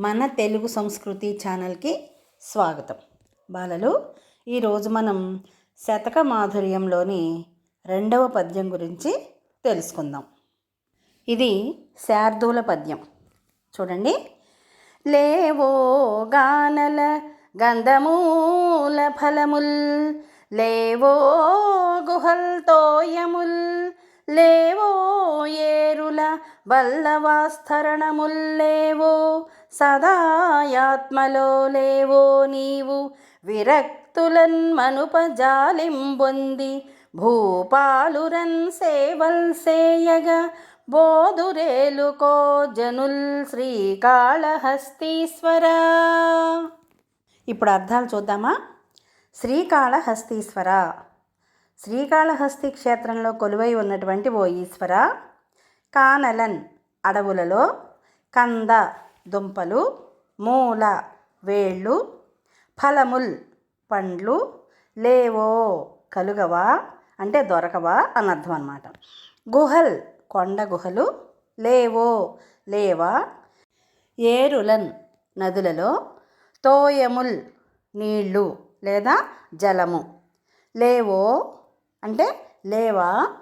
మన తెలుగు సంస్కృతి ఛానల్కి స్వాగతం. బాలలు ఈరోజు మనం శతక మాధుర్యంలోని రెండవ పద్యం గురించి తెలుసుకుందాం. ఇది శార్దూల పద్యం. చూడండి. లేవో గానల గంధమూల ఫలముల్ లేవో గుహల్ తోయముల్ లేవో ఏరుల బల్లవాస్తరణముల్ లేవో సదాయాత్మలో లేవో నీవు విరక్తులన్ మనుపజాలింబొంది. భూపాలురన్ సేవల్సేయగా బోధురేలుకో జనుల్ శ్రీకాళహస్తీశ్వర. ఇప్పుడు అర్థాలు చూద్దామా? శ్రీకాళహస్తీశ్వర. శ్రీకాళహస్తి క్షేత్రంలో కొలువై ఉన్నటువంటి ఓ ఈశ్వర కానలన్ అడవులలో కంద దుంపలు మూల వేళ్ళు ఫలముల్ పండ్లు లేవో కలుగవా? అంటే దొరకవా అని అర్థం గుహల్ కొండ గుహలు లేవో లేవా? ఏరులన్ నదులలో తోయముల్ నీళ్ళు లేదా జలము. లేవో అంటే లేవా?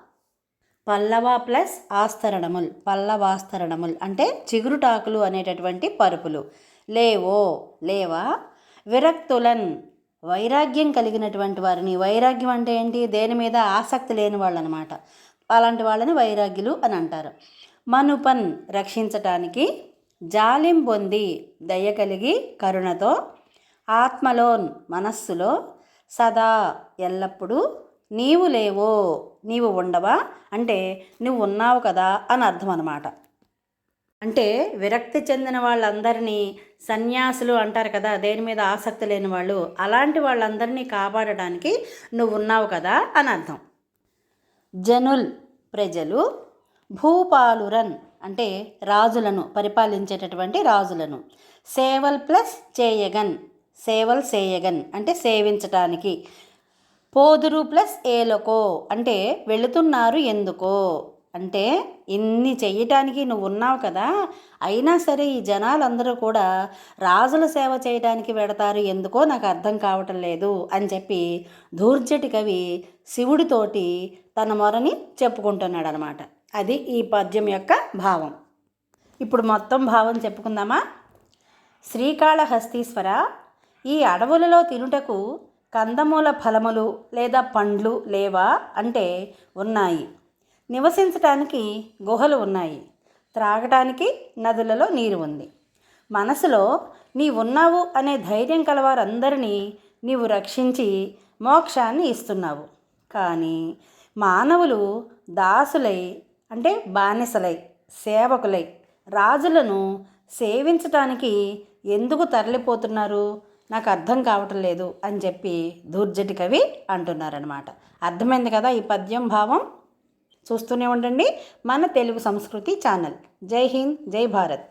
పల్లవ ప్లస్ ఆస్తరణముల్ పల్లవాస్తరణముల్ అంటే చిగురుటాకులు అనేటటువంటి పరుపులు. లేవో లేవా? విరక్తులన్ వైరాగ్యం కలిగినటువంటి వారిని. వైరాగ్యం అంటే ఏంటి? దేని మీద ఆసక్తి లేని వాళ్ళు అనమాట అలాంటి వాళ్ళని వైరాగ్యులు అని అంటారు. మనుపన్ రక్షించటానికి జాలిం పొంది దయ కలిగి కరుణతో ఆత్మలోన్ మనస్సులో సదా ఎల్లప్పుడూ నీవు లేవో నీవు ఉండవా? అంటే నువ్వు ఉన్నావు కదా అని అర్థం అనమాట అంటే విరక్తి చెందిన వాళ్ళందరినీ సన్యాసులు అంటారు కదా దేని మీద ఆసక్తి లేని వాళ్ళు అలాంటి వాళ్ళందరినీ కాపాడడానికి నువ్వు ఉన్నావు కదా అని అర్థం. జనుల్ ప్రజలు భూపాలురన్ అంటే రాజులను పరిపాలించేటటువంటి రాజులను. సేవల్ ప్లస్ చేయగన్ సేవల్ సేయగన్ అంటే సేవించటానికి. పోదురు ప్లస్ ఏలకో. అంటే వెళుతున్నారు ఎందుకో. అంటే ఇన్ని చెయ్యటానికి నువ్వు ఉన్నావు కదా. అయినా సరే ఈ జనాలందరూ కూడా రాజుల సేవ చేయడానికి వెడతారు ఎందుకో నాకు అర్థం కావటం లేదు అని చెప్పి ధూర్జటి కవి శివుడితోటి తన మొరని చెప్పుకుంటున్నాడు అనమాట అది ఈ పద్యం యొక్క భావం. ఇప్పుడు మొత్తం భావం చెప్పుకుందామా? శ్రీకాళహస్తీశ్వర ఈ అడవులలో తినుటకు కందమూల ఫలములు లేదా పండ్లు లేవా? అంటే ఉన్నాయి. నివసించటానికి గుహలు ఉన్నాయి. త్రాగటానికి నదులలో నీరు ఉంది. మనసులో నీ ఉన్నావు అనే ధైర్యం కలవారందరినీ నీవు రక్షించి మోక్షాన్ని ఇస్తున్నావు. కానీ మానవులు దాసులై అంటే బానిసలై సేవకులై రాజులను సేవించటానికి ఎందుకు తరలిపోతున్నారు? నాకు అర్థం కావటం లేదు అని చెప్పి దూర్జటి కవి అంటున్నారనమాట అర్థమైంది కదా ఈ పద్యం భావం? చూస్తూనే ఉండండి మన తెలుగు సంస్కృతి ఛానల్. జై హింద్ జై భారత్.